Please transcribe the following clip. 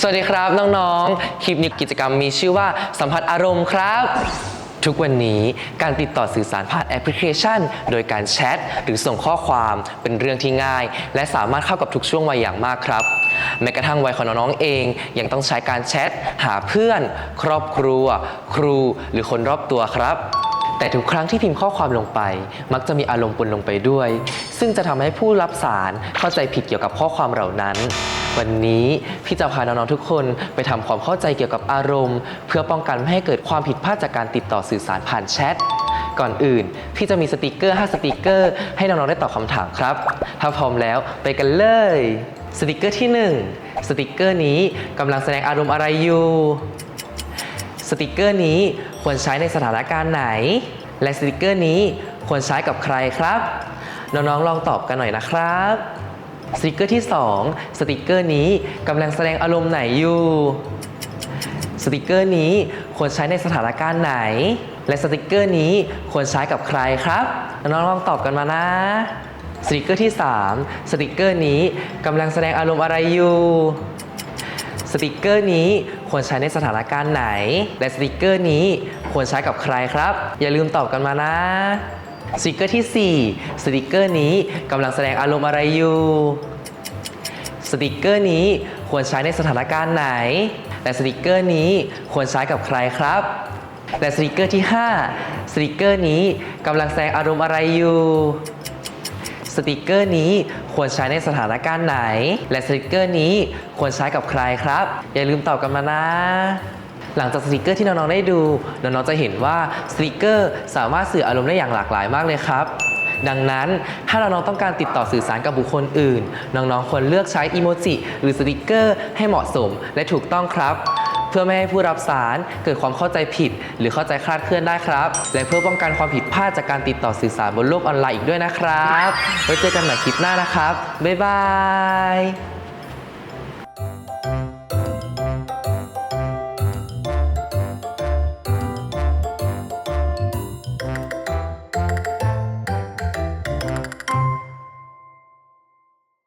สวัสดีครับน้องๆ คลิปนี้กิจกรรมมีชื่อว่าสัมผัสอารมณ์ครับ ทุกวันนี้การติดต่อสื่อสารผ่านแอปพลิเคชัน โดยการแชทหรือส่งข้อความเป็นเรื่องที่ง่าย และสามารถเข้ากับทุกช่วงวัยอย่างมากครับ แม้กระทั่งวัยของน้องๆเองยังต้องใช้การแชทหาเพื่อน ครอบครัว ครู หรือคนรอบตัวครับ แต่ทุกครั้งที่พิมพ์ข้อความลงไป มักจะมีอารมณ์ปนลงไปด้วย ซึ่งจะทำให้ผู้รับสารเข้าใจผิดเกี่ยวกับข้อความเหล่านั้น วันนี้พี่จะพาน้องๆทุกคนไปทำความเข้าใจเกี่ยวกับอารมณ์ เพื่อป้องกันไม่ให้เกิดความผิดพลาดจากการติดต่อสื่อสารผ่านแชทก่อนอื่น พี่จะมีสติกเกอร์ 5 สติกเกอร์ ให้น้องๆได้ตอบคำถามครับ ถ้าพร้อมแล้วไปกันเลย สติกเกอร์ที่ 1 สติกเกอร์นี้กำลังแสดงอารมณ์อะไรอยู่ สติกเกอร์นี้ควรใช้ในสถานการณ์ไหน และสติกเกอร์นี้ควรใช้กับใครครับ น้องๆลองตอบกันหน่อยนะครับสติกเกอร์ที่ 2 สติกเกอร์นี้กำลังแสดงอารมณ์ไหนอยู่ สติกเกอร์นี้ควรใช้ในสถานการณ์ไหน และสติกเกอร์นี้ควรใช้กับใครครับ น้องๆลองตอบกันมานะสติกเกอร์ที่ 3 สติกเกอร์นี้กำลังแสดงอารมณ์อะไรอยู่ สติกเกอร์นี้ ควรใช้ในสถานการณ์ไหน และสติกเกอร์นี้ควรใช้กับใครครับ อย่าลืมตอบกันมานะสติกเกอร์ที่ 4 สติกเกอร์นี้กำลังแสดงอารมณ์อะไรอยู่ สติกเกอร์นี้ควรใช้ในสถานการณ์ไหน และสติกเกอร์นี้ควรใช้กับใครครับ และสติกเกอร์ที่ 5 สติกเกอร์นี้กำลังแสดงอารมณ์อะไรอยู่ ติกเกอร์นี้ควรใช้ในสถานการณ์ไหน และสติกเกอร์นี้ควรใช้กับใครครับ อย่าลืมตอบกันมานะหลังจากสติกเกอร์ที่น้องๆได้ดู น้องๆจะเห็นว่าสติกเกอร์สามารถสื่ออารมณ์ได้อย่างหลากหลายมากเลยครับ ดังนั้นถ้าน้องๆต้องการติดต่อสื่อสารกับบุคคลอื่น น้องๆควรเลือกใช้อีโมจิหรือสติกเกอร์ให้เหมาะสมและถูกต้องครับ เพื่อไม่ให้ผู้รับสารเกิดความเข้าใจผิด หรือเข้าใจคลาดเคลื่อนได้ครับ และเพื่อป้องกันความผิดพลาดจากการติดต่อสื่อสารบนโลกออนไลน์อีกด้วยนะครับ ไว้เจอกันใหม่คลิปหน้านะครับ บ๊ายบาย